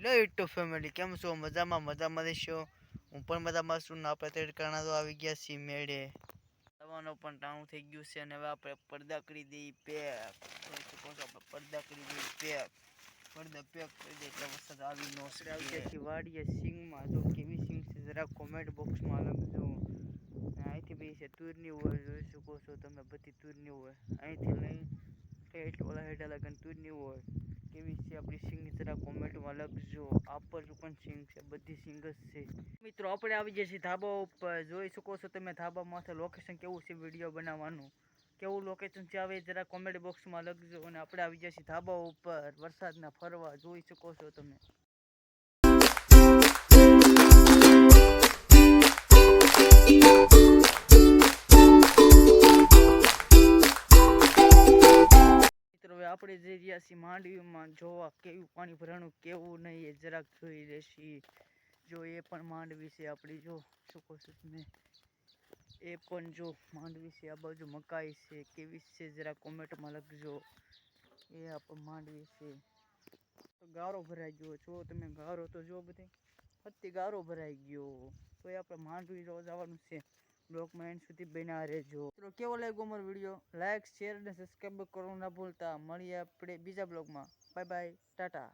Hello YouTube family કેમ છો? મજામાં મજામાં રહેશો? હું પણ મજામાં છું. ને આપણે તડકાના તો આવી ગયા છીએ મેળે. જવાનો પણ ટાણું થઈ ગયું છે અને હવે આપણે પડદા કરી દઈએ પેક જોઈ શકો છો? આપણે પડદા કરી દઈએ પેક પડદા પેક કરી દઈએ એટલે વરસાદ આવી નો શકે. આવી વાડીએ સિંગમાં. જો કેવી સિંગ છે જરા કોમેન્ટ બોક્સમાં લખજો. અને અહીંથી બી છે તુરની હોય જોઈ શકો છો તમે બધી તુરની હોય. અહીંથી લઈ ઠેઠ ઓલા હેઠા લગન તુરની હોય. કેવી છે આપણી સિંગ જરા કોમેન્ટમાં લખજો આ પણ સિંગ છે, બધી સિંગ જ છે. મિત્રો, આપણે આવી જઈએ છીએ ધાબા ઉપર. જોઈ શકો છો તમે ધાબા માથે લોકેશન કેવું છે વીડિયો બનાવવાનું. કેવું લોકેશન છે, આવે જરા કોમેન્ટ બોક્સમાં લખજો અને આપણે આવી જઈએ છીએ ધાબા ઉપર. વરસાદના ફરવા, જોઈ શકો છો તમે. આપણે જે રહ્યા છીએ માંડવીમાં, જોવા કેવું પાણી ભરાણું, કેવું નહીં એ જરાક જોઈ લેશી. જો એ પણ માંડવી છે આપણી, જો શું કહું છું તમે એ પણ જો માંડવી છે, આ બાજુ મકાઈ છે, કેવી છે જરા કોમેન્ટમાં લખજો. એ આપણે માંડવી છે. તો ગારો ભરાઈ ગયો, જો તમે ગારો તો જો બધે ફરતી ગારો ભરાઈ ગયો. તો એ આપણે માંડવી રોજ જવાનું છે. બ્લોકમાં એન્ડ સુધી બન્યા રહેજો. મિત્રો, કેવો લાગ્યો અમારો વીડિયો? લાઈક શેર અને સબસ્ક્રાઈબ કરવાનું ના ભૂલતા. મળીએ આપણે બીજા બ્લોગમાં. Bye bye Tata